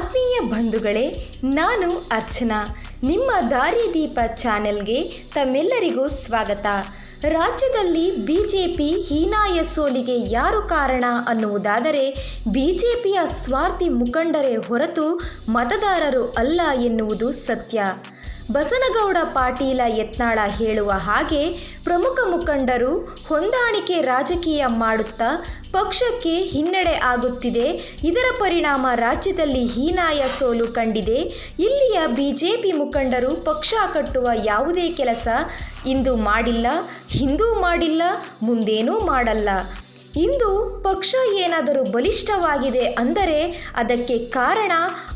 ಆತ್ಮೀಯ ಬಂಧುಗಳೇ, ನಾನು ಅರ್ಚನಾ. ನಿಮ್ಮ ದಾರಿದೀಪ ಚಾನೆಲ್ಗೆ ತಮ್ಮೆಲ್ಲರಿಗೂ ಸ್ವಾಗತ. ರಾಜ್ಯದಲ್ಲಿ ಬಿಜೆಪಿ ಹೀನಾಯ ಸೋಲಿಗೆ ಯಾರು ಕಾರಣ ಅನ್ನುವುದಾದರೆ, ಬಿಜೆಪಿಯ ಸ್ವಾರ್ಥಿ ಮುಖಂಡರೇ ಹೊರತು ಮತದಾರರು ಅಲ್ಲ ಎನ್ನುವುದು ಸತ್ಯ. ಬಸನಗೌಡ ಪಾಟೀಲ ಯತ್ನಾಳ ಹೇಳುವ ಹಾಗೆ ಪ್ರಮುಖ ಮುಖಂಡರು ಹೊಂದಾಣಿಕೆ ರಾಜಕೀಯ ಮಾಡುತ್ತಾ ಪಕ್ಷಕ್ಕೆ ಹಿನ್ನಡೆ ಆಗುತ್ತಿದೆ. ಇದರ ಪರಿಣಾಮ ರಾಜ್ಯದಲ್ಲಿ ಹೀನಾಯ ಸೋಲು ಕಂಡಿದೆ. ಇಲ್ಲಿಯ ಬಿಜೆಪಿ ಮುಖಂಡರು ಪಕ್ಷ ಕಟ್ಟುವ ಯಾವುದೇ ಕೆಲಸ ಇಂದು ಮಾಡಿಲ್ಲ, ಹಿಂದೂ ಮಾಡಿಲ್ಲ, ಮುಂದೇನೂ ಮಾಡಲ್ಲ. ಇಂದು ಪಕ್ಷ ಏನಾದರೂ ಬಲಿಷ್ಠವಾಗಿದೆ ಅಂದರೆ ಅದಕ್ಕೆ ಕಾರಣ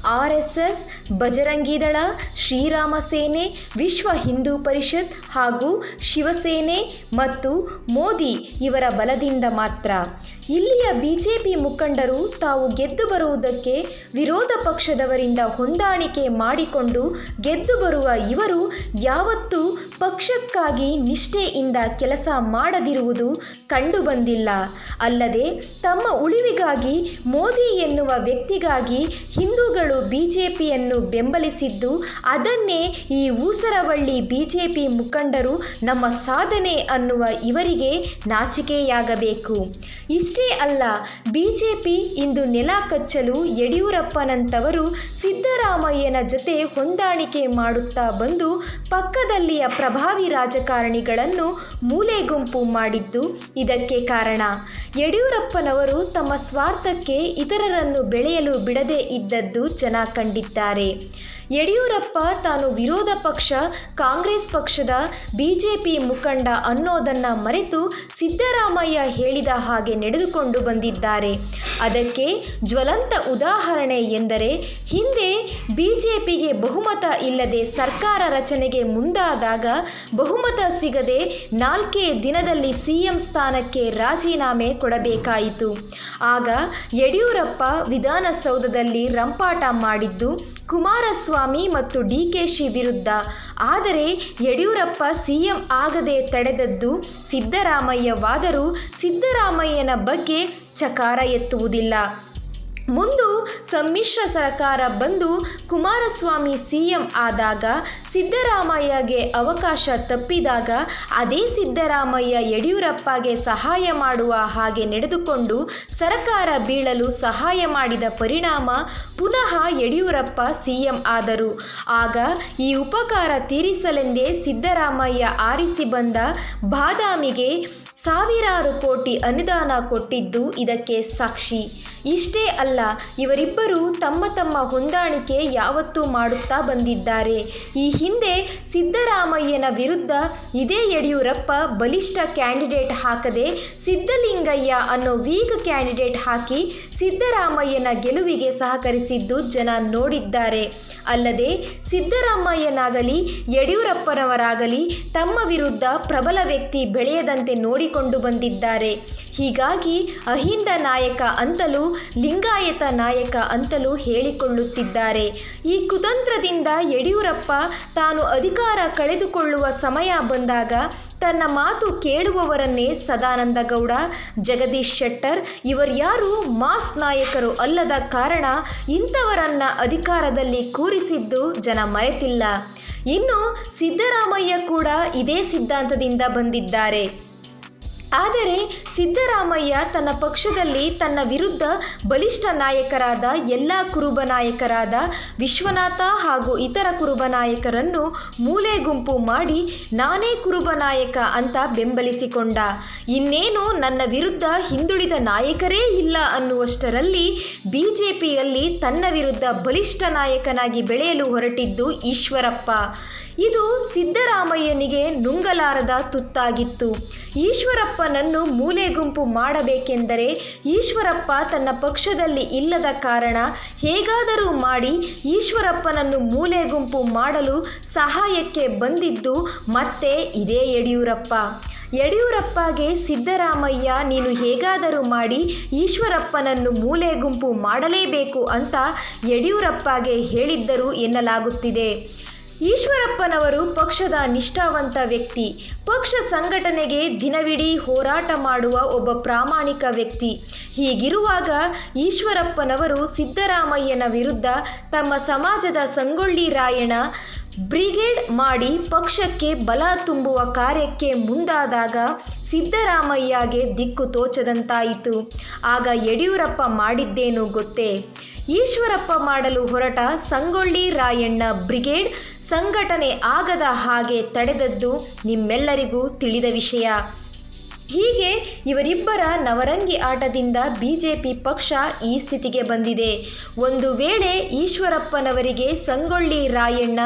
R S S Bajrang Dal Sri Rama Sene, Vishwa Hindu ಪರಿಷತ್ ಹಾಗೂ ಶಿವಸೇನೆ ಮತ್ತು ಮೋದಿ ಇವರ ಬಲದಿಂದ ಮಾತ್ರ. ಇಲ್ಲಿಯ ಬಿಜೆಪಿ ಮುಖಂಡರು ತಾವು ಗೆದ್ದು ಬರುವುದಕ್ಕೆ ವಿರೋಧ ಪಕ್ಷದವರಿಂದ ಹೊಂದಾಣಿಕೆ ಮಾಡಿಕೊಂಡು ಗೆದ್ದು ಬರುವ ಇವರು ಯಾವತ್ತೂ ಪಕ್ಷಕ್ಕಾಗಿ ನಿಷ್ಠೆಯಿಂದ ಕೆಲಸ ಮಾಡದಿರುವುದು ಕಂಡುಬಂದಿಲ್ಲ. ಅಲ್ಲದೆ ತಮ್ಮ ಉಳಿವಿಗಾಗಿ ಮೋದಿ ಎನ್ನುವ ವ್ಯಕ್ತಿಗಾಗಿ ಹಿಂದೂಗಳು ಬಿಜೆಪಿಯನ್ನು ಬೆಂಬಲಿಸಿದ್ದು ಅದನ್ನೇ ಈ ಊಸರವಳ್ಳಿ ಬಿಜೆಪಿ ಮುಖಂಡರು ನಮ್ಮ ಸಾಧನೆ ಅನ್ನುವ ಇವರಿಗೆ ನಾಚಿಕೆಯಾಗಬೇಕು. ಇಷ್ಟೇ ಅಲ್ಲ, ಬಿಜೆಪಿ ಇಂದು ನೆಲ ಕಚ್ಚಲು ಯಡಿಯೂರಪ್ಪನಂತವರು ಸಿದ್ದರಾಮಯ್ಯನ ಜೊತೆ ಹೊಂದಾಣಿಕೆ ಮಾಡುತ್ತಾ ಬಂದು ಪಕ್ಕದಲ್ಲಿಯ ಪ್ರಭಾವಿ ರಾಜಕಾರಣಿಗಳನ್ನು ಮೂಲೆಗುಂಪು ಮಾಡಿದ್ದು ಇದಕ್ಕೆ ಕಾರಣ. ಯಡಿಯೂರಪ್ಪನವರು ತಮ್ಮ ಸ್ವಾರ್ಥಕ್ಕೆ ಇತರರನ್ನು ಬೆಳೆಯಲು ಬಿಡದೇ ಇದ್ದದ್ದು ಜನ ಕಂಡಿದ್ದಾರೆ. ಯಡಿಯೂರಪ್ಪ ತಾನು ವಿರೋಧ ಪಕ್ಷ, ಕಾಂಗ್ರೆಸ್ ಪಕ್ಷದ ಬಿಜೆಪಿ ಮುಖಂಡ ಅನ್ನೋದನ್ನು ಮರೆತು ಸಿದ್ದರಾಮಯ್ಯ ಹೇಳಿದ ಹಾಗೆ ನಡೆದುಕೊಂಡು ಬಂದಿದ್ದಾರೆ. ಅದಕ್ಕೆ ಜ್ವಲಂತ ಉದಾಹರಣೆ ಎಂದರೆ, ಹಿಂದೆ ಬಿಜೆಪಿಗೆ ಬಹುಮತ ಇಲ್ಲದೆ ಸರ್ಕಾರ ರಚನೆಗೆ ಮುಂದಾದಾಗ ಬಹುಮತ ಸಿಗದೆ ನಾಲ್ಕೇ ದಿನದಲ್ಲಿ ಸಿಎಂ ಸ್ಥಾನಕ್ಕೆ ರಾಜೀನಾಮೆ ಕೊಡಬೇಕಾಯಿತು. ಆಗ ಯಡಿಯೂರಪ್ಪ ವಿಧಾನಸೌಧದಲ್ಲಿ ರಂಪಾಟ ಮಾಡಿದ್ದು ಕುಮಾರಸ್ವಾಮಿ ಮತ್ತು ಡಿ ಕೆ ಶಿ ವಿರುದ್ಧ. ಆದರೆ ಯಡಿಯೂರಪ್ಪ ಸಿಎಂ ಆಗದೆ ತಡೆದದ್ದು ಸಿದ್ದರಾಮಯ್ಯವಾದರೂ ಸಿದ್ದರಾಮಯ್ಯನ ಬಗ್ಗೆ ಚಕಾರ ಎತ್ತುವುದಿಲ್ಲ. ಮುಂದು ಸಮ್ಮಿಶ್ರ ಸರ್ಕಾರ ಬಂದು ಕುಮಾರಸ್ವಾಮಿ ಸಿಎಂ ಆದಾಗ ಸಿದ್ದರಾಮಯ್ಯಗೆ ಅವಕಾಶ ತಪ್ಪಿದಾಗ ಅದೇ ಸಿದ್ದರಾಮಯ್ಯ ಯಡಿಯೂರಪ್ಪಗೆ ಸಹಾಯ ಮಾಡುವ ಹಾಗೆ ನಡೆದುಕೊಂಡು ಸರ್ಕಾರ ಬೀಳಲು ಸಹಾಯ ಮಾಡಿದ ಪರಿಣಾಮ ಪುನಃ ಯಡಿಯೂರಪ್ಪ ಸಿಎಂ ಆದರು. ಆಗ ಈ ಉಪಕಾರ ತೀರಿಸಲೆಂದೇ ಸಿದ್ದರಾಮಯ್ಯ ಆರಿಸಿ ಬಂದ ಬಾದಾಮಿಗೆ ಸಾವಿರಾರು ಕೋಟಿ ಅನುದಾನ ಕೊಟ್ಟಿದ್ದು ಇದಕ್ಕೆ ಸಾಕ್ಷಿ. ಇಷ್ಟೇ ಅಲ್ಲ, ಇವರಿಬ್ಬರು ತಮ್ಮ ತಮ್ಮ ಹೊಂದಾಣಿಕೆ ಯಾವತ್ತೂ ಮಾಡುತ್ತಾ ಬಂದಿದ್ದಾರೆ. ಈ ಹಿಂದೆ ಸಿದ್ದರಾಮಯ್ಯನ ವಿರುದ್ಧ ಇದೇ ಯಡಿಯೂರಪ್ಪ ಬಲಿಷ್ಠ ಕ್ಯಾಂಡಿಡೇಟ್ ಹಾಕದೆ ಸಿದ್ದಲಿಂಗಯ್ಯ ಅನ್ನೋ ವೀಕ್ ಕ್ಯಾಂಡಿಡೇಟ್ ಹಾಕಿ ಸಿದ್ದರಾಮಯ್ಯನ ಗೆಲುವಿಗೆ ಸಹಕರಿಸಿದ್ದು ಜನ ನೋಡಿದ್ದಾರೆ. ಅಲ್ಲದೆ ಸಿದ್ದರಾಮಯ್ಯನಾಗಲಿ, ಯಡಿಯೂರಪ್ಪನವರಾಗಲಿ ತಮ್ಮ ವಿರುದ್ಧ ಪ್ರಬಲ ವ್ಯಕ್ತಿ ಬೆಳೆಯದಂತೆ ನೋಡಿಕೊಂಡು ಬಂದಿದ್ದಾರೆ. ಹೀಗಾಗಿ ಅಹಿಂದ ನಾಯಕ ಅಂತಲೂ ಲಿಂಗಾಯತ ನಾಯಕ ಅಂತಲೂ ಹೇಳಿಕೊಳ್ಳುತ್ತಿದ್ದಾರೆ. ಈ ಕುತಂತ್ರದಿಂದ ಯಡಿಯೂರಪ್ಪ ತಾನು ಅಧಿಕಾರ ಕಳೆದುಕೊಳ್ಳುವ ಸಮಯ ಬಂದಾಗ ತನ್ನ ಮಾತು ಕೇಳುವವರನ್ನೇ ಸದಾನಂದ ಗೌಡ ಜಗದೀಶ್ ಶೆಟ್ಟರ್ ಇವರ್ಯಾರು ಮಾಸ್ ನಾಯಕರು ಅಲ್ಲದ ಕಾರಣ ಇಂಥವರನ್ನ ಅಧಿಕಾರದಲ್ಲಿ ಕೂರಿಸಿದ್ದು ಜನ ಮರೆತಿಲ್ಲ. ಇನ್ನು ಸಿದ್ದರಾಮಯ್ಯ ಕೂಡ ಇದೇ ಸಿದ್ಧಾಂತದಿಂದ ಬಂದಿದ್ದಾರೆ. ಆದರೆ ಸಿದ್ದರಾಮಯ್ಯ ತನ್ನ ಪಕ್ಷದಲ್ಲಿ ತನ್ನ ವಿರುದ್ಧ ಬಲಿಷ್ಠ ನಾಯಕರಾದ ಎಲ್ಲ ಕುರುಬ ನಾಯಕರಾದ ವಿಶ್ವನಾಥ ಹಾಗೂ ಇತರ ಕುರುಬ ನಾಯಕರನ್ನು ಮೂಲೆ ಗುಂಪು ಮಾಡಿ ನಾನೇ ಕುರುಬ ನಾಯಕ ಅಂತ ಬೆಂಬಲಿಸಿಕೊಂಡ. ಇನ್ನೇನು ನನ್ನ ವಿರುದ್ಧ ಹಿಂದುಳಿದ ನಾಯಕರೇ ಇಲ್ಲ ಅನ್ನುವಷ್ಟರಲ್ಲಿ ಬಿಜೆಪಿಯಲ್ಲಿ ತನ್ನ ವಿರುದ್ಧ ಬಲಿಷ್ಠ ನಾಯಕನಾಗಿ ಬೆಳೆಯಲು ಹೊರಟಿದ್ದು ಈಶ್ವರಪ್ಪ. ಇದು ಸಿದ್ದರಾಮಯ್ಯನಿಗೆ ನುಂಗಲಾರದ ತುತ್ತಾಗಿತ್ತು. ಈಶ್ವರಪ್ಪನನ್ನು ಮೂಲೆ ಗುಂಪು ಮಾಡಬೇಕೆಂದರೆ ಈಶ್ವರಪ್ಪ ತನ್ನ ಪಕ್ಷದಲ್ಲಿ ಇಲ್ಲದ ಕಾರಣ ಹೇಗಾದರೂ ಮಾಡಿ ಈಶ್ವರಪ್ಪನನ್ನು ಮೂಲೆ ಗುಂಪು ಮಾಡಲು ಸಹಾಯಕ್ಕೆ ಬಂದಿದ್ದು ಮತ್ತೆ ಇದೇ ಯಡಿಯೂರಪ್ಪ. ಯಡಿಯೂರಪ್ಪಗೆ ಸಿದ್ದರಾಮಯ್ಯ, ನೀನು ಹೇಗಾದರೂ ಮಾಡಿ ಈಶ್ವರಪ್ಪನನ್ನು ಮೂಲೆ ಗುಂಪು ಮಾಡಲೇಬೇಕು ಅಂತ ಯಡಿಯೂರಪ್ಪಗೆ ಹೇಳಿದ್ದರು ಎನ್ನಲಾಗುತ್ತಿದೆ. ಈಶ್ವರಪ್ಪನವರು ಪಕ್ಷದ ನಿಷ್ಠಾವಂತ ವ್ಯಕ್ತಿ. ಪಕ್ಷ ಸಂಘಟನೆಗೆ ದಿನವಿಡೀ ಹೋರಾಟ ಮಾಡುವ ಒಬ್ಬ ಪ್ರಾಮಾಣಿಕ ವ್ಯಕ್ತಿ. ಹೀಗಿರುವಾಗ ಈಶ್ವರಪ್ಪನವರು ಸಿದ್ದರಾಮಯ್ಯನ ವಿರುದ್ಧ ತಮ್ಮ ಸಮಾಜದ ಸಂಗೊಳ್ಳಿ ರಾಯಣ್ಣ ಬ್ರಿಗೇಡ್ ಮಾಡಿ ಪಕ್ಷಕ್ಕೆ ಬಲ ತುಂಬುವ ಕಾರ್ಯಕ್ಕೆ ಮುಂದಾದಾಗ ಸಿದ್ದರಾಮಯ್ಯಗೆ ದಿಕ್ಕು ತೋಚದಂತಾಯಿತು. ಆಗ ಯಡಿಯೂರಪ್ಪ ಮಾಡಿದ್ದೇನು ಗೊತ್ತೇ? ಈಶ್ವರಪ್ಪ ಮಾಡಲು ಹೊರಟ ಸಂಗೊಳ್ಳಿ ರಾಯಣ್ಣ ಬ್ರಿಗೇಡ್ ಸಂಘಟನೆ ಆಗದ ಹಾಗೆ ತಡೆದದ್ದು ನಿಮ್ಮೆಲ್ಲರಿಗೂ ತಿಳಿದ ವಿಷಯ. ಹೀಗೆ ಇವರಿಬ್ಬರ ನವರಂಗಿ ಆಟದಿಂದ ಬಿಜೆಪಿ ಪಕ್ಷ ಈ ಸ್ಥಿತಿಗೆ ಬಂದಿದೆ. ಒಂದು ವೇಳೆ ಈಶ್ವರಪ್ಪನವರಿಗೆ ಸಂಗೊಳ್ಳಿ ರಾಯಣ್ಣ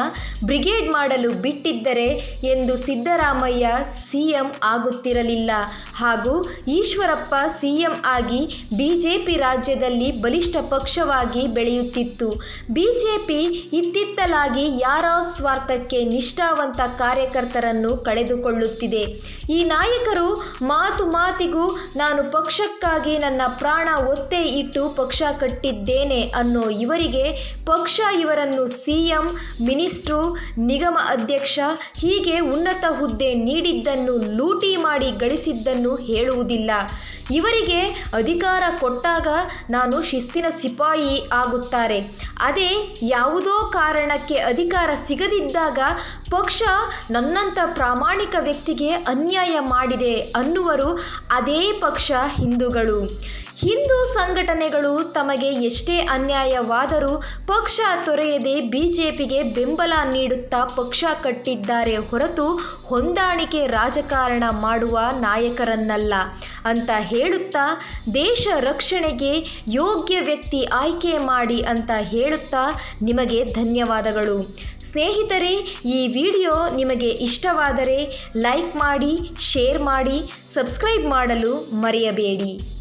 ಬ್ರಿಗೇಡ್ ಮಾಡಲು ಬಿಟ್ಟಿದ್ದರೆ ಎಂದು ಸಿದ್ದರಾಮಯ್ಯ ಸಿಎಂ ಆಗುತ್ತಿರಲಿಲ್ಲ. ಹಾಗೂ ಈಶ್ವರಪ್ಪ ಸಿಎಂ ಆಗಿ ಬಿಜೆಪಿ ರಾಜ್ಯದಲ್ಲಿ ಬಲಿಷ್ಠ ಪಕ್ಷವಾಗಿ ಬೆಳೆಯುತ್ತಿತ್ತು. ಬಿಜೆಪಿ ಇತ್ತಿತ್ತಲಾಗಿ ಯಾರ ಸ್ವಾರ್ಥಕ್ಕೆ ನಿಷ್ಠಾವಂತ ಕಾರ್ಯಕರ್ತರನ್ನು ಕಳೆದುಕೊಳ್ಳುತ್ತಿದೆ. ಈ ನಾಯಕರು ಮಾತು ಮಾತಿಗೂ ನಾನು ಪಕ್ಷಕ್ಕಾಗಿ ನನ್ನ ಪ್ರಾಣ ಒತ್ತೆ ಇಟ್ಟು ಪಕ್ಷ ಕಟ್ಟಿದ್ದೇನೆ ಅನ್ನೋ ಇವರಿಗೆ ಪಕ್ಷ ಇವರನ್ನು ಸಿಎಂ, ಮಿನಿಸ್ಟ್ರು, ನಿಗಮ ಅಧ್ಯಕ್ಷ ಹೀಗೆ ಉನ್ನತ ಹುದ್ದೆ ನೀಡಿದ್ದನ್ನು ಲೂಟಿ ಮಾಡಿ ಗಳಿಸಿದ್ದನ್ನು ಹೇಳುವುದಿಲ್ಲ. ಇವರಿಗೆ ಅಧಿಕಾರ ಕೊಟ್ಟಾಗ ನಾನು ಶಿಸ್ತಿನ ಸಿಪಾಯಿ ಆಗುತ್ತಾರೆ. ಅದೇ ಯಾವುದೋ ಕಾರಣಕ್ಕೆ ಅಧಿಕಾರ ಸಿಗದಿದ್ದಾಗ ಪಕ್ಷ ನನ್ನಂಥ ಪ್ರಾಮಾಣಿಕ ವ್ಯಕ್ತಿಗೆ ಅನ್ಯಾಯ ಮಾಡಿದೆ ಅನ್ನುವರು ಅದೇ ಪಕ್ಷ ಹಿಂದೂಗಳು. ಹಿಂದೂ ಸಂಘಟನೆಗಳು ತಮಗೆ ಎಷ್ಟೇ ಅನ್ಯಾಯವಾದರೂ ಪಕ್ಷ ತೊರೆಯದೆ ಬಿಜೆಪಿಗೆ ಬೆಂಬಲ ನೀಡುತ್ತಾ ಪಕ್ಷ ಕಟ್ಟಿದ್ದಾರೆ ಹೊರತು ಹೊಂದಾಣಿಕೆ ರಾಜಕಾರಣ ಮಾಡುವ ನಾಯಕರನ್ನಲ್ಲ ಅಂತ ಹೇಳುತ್ತಾ ದೇಶ ರಕ್ಷಣೆಗೆ ಯೋಗ್ಯ ವ್ಯಕ್ತಿ ಆಯ್ಕೆ ಮಾಡಿ ಅಂತ ಹೇಳುತ್ತಾ ನಿಮಗೆ ಧನ್ಯವಾದಗಳು. ಸ್ನೇಹಿತರೆ, ಈ ವಿಡಿಯೋ ನಿಮಗೆ ಇಷ್ಟವಾದರೆ ಲೈಕ್ ಮಾಡಿ, ಶೇರ್ ಮಾಡಿ, ಸಬ್ಸ್ಕ್ರೈಬ್ ಮಾಡಲು ಮರೆಯಬೇಡಿ.